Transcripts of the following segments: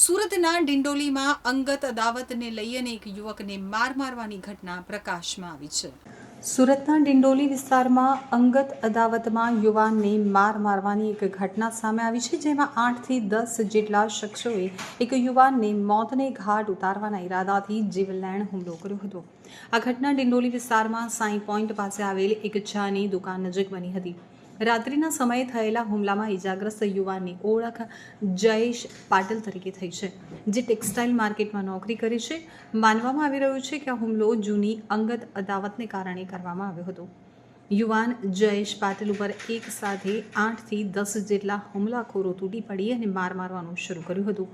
સુરતના ડિંડોલીમાં અંગત અદાવતને લઈ અને એક યુવકને માર મારવાની ઘટના પ્રકાશમાં આવી છે. સુરતના ડિંડોલી વિસ્તારમાં અંગત અદાવતમાં યુવાનને માર મારવાની એક ઘટના સામે આવી છે, જેમાં આઠથી દસ જેટલા શખ્સોએ એક યુવાનને મોતને ઘાટ ઉતારવાના ઈરાદાથી જીવલેણ હુમલો કર્યો હતો. આ ઘટના ડિંડોલી વિસ્તારમાં સાઈ પોઈન્ટ પાસે આવેલ એક ચાની દુકાન નજીક બની હતી. રાત્રિના સમયે થયેલા હુમલામાં ઇજાગ્રસ્ત યુવાનની ઓળખ જયેશ પાટલ તરીકે થઈ છે, જે ટેક્સટાઇલ માર્કેટમાં નોકરી કરી છે. માનવામાં આવી રહ્યું છે કે આ હુમલો જૂની અંગત અદાવતને કારણે કરવામાં આવ્યો હતો. યુવાન જયેશ પાટીલ ઉપર એક સાથે આઠથી દસ જેટલા હુમલાખોરો તૂટી પડી અને માર મારવાનું શરૂ કર્યું હતું.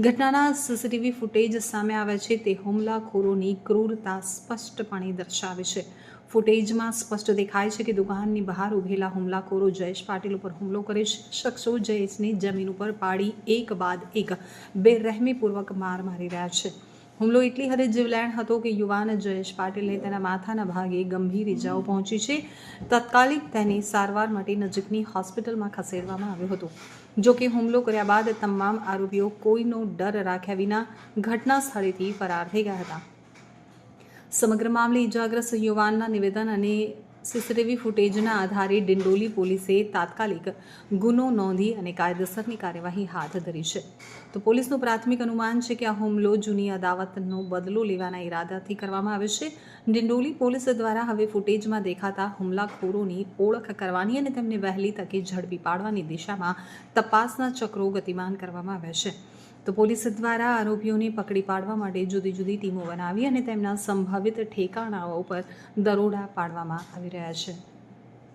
ઘટનાના સીસીટીવી ફૂટેજ સામે આવ્યા છે. તે હુમલાખોરોની ક્રૂરતા સ્પષ્ટપણે દર્શાવે છે. ફૂટેજમાં સ્પષ્ટ દેખાય છે કે દુકાનની બહાર ઉભેલા હુમલાખોરો જયેશ પાટીલ ઉપર હુમલો કરે છે. શખ્સો જયેશને જમીન ઉપર પાડી એક બાદ એક બેરહેમીપૂર્વક માર મારી રહ્યા છે. હુમલો એટલી હદે જીવલેણ હતો કે યુવાન જયેશ પાટીલને તેના માથાના ભાગે ગંભીર ઇજાઓ પહોંચી છે. તત્કાલિક તેને સારવાર માટે નજીકની હોસ્પિટલમાં ખસેડવામાં આવ્યો હતો. જો કે હુમલો કર્યા બાદ તમામ આરોપીઓ કોઈનો ડર રાખ્યા વિના ઘટના સ્થળેથી ફરાર થઈ ગયા હતા. સમગ્ર મામલે ઇજાગ્રસ્ત યુવાનના નિવેદન અને સીસીટીવી ફૂટેજના આધારે ડિંડોલી પોલીસે તાત્કાલિક ગુનો નોંધી અને કાયદેસરની કાર્યવાહી હાથ ધરી છે. તો પોલીસનું પ્રાથમિક અનુમાન છે કે આ હુમલો જૂની અદાવતનો બદલો લેવાના ઈરાદાથી કરવામાં આવે છે. ડિંડોલી પોલીસ દ્વારા હવે ફૂટેજમાં દેખાતા હુમલાખોરોની ઓળખ કરવાની અને તેમને વહેલી તકે ઝડપી પાડવાની દિશામાં તપાસના ચક્રો ગતિમાન કરવામાં આવ્યા છે. તો પોલીસ દ્વારા આરોપીઓને પકડી પાડવા માટે જુદી જુદી ટીમો બનાવી અને તેમના સંભવિત ઠેકાણાઓ ઉપર દરોડા પાડવામાં આવી રહ્યા છે.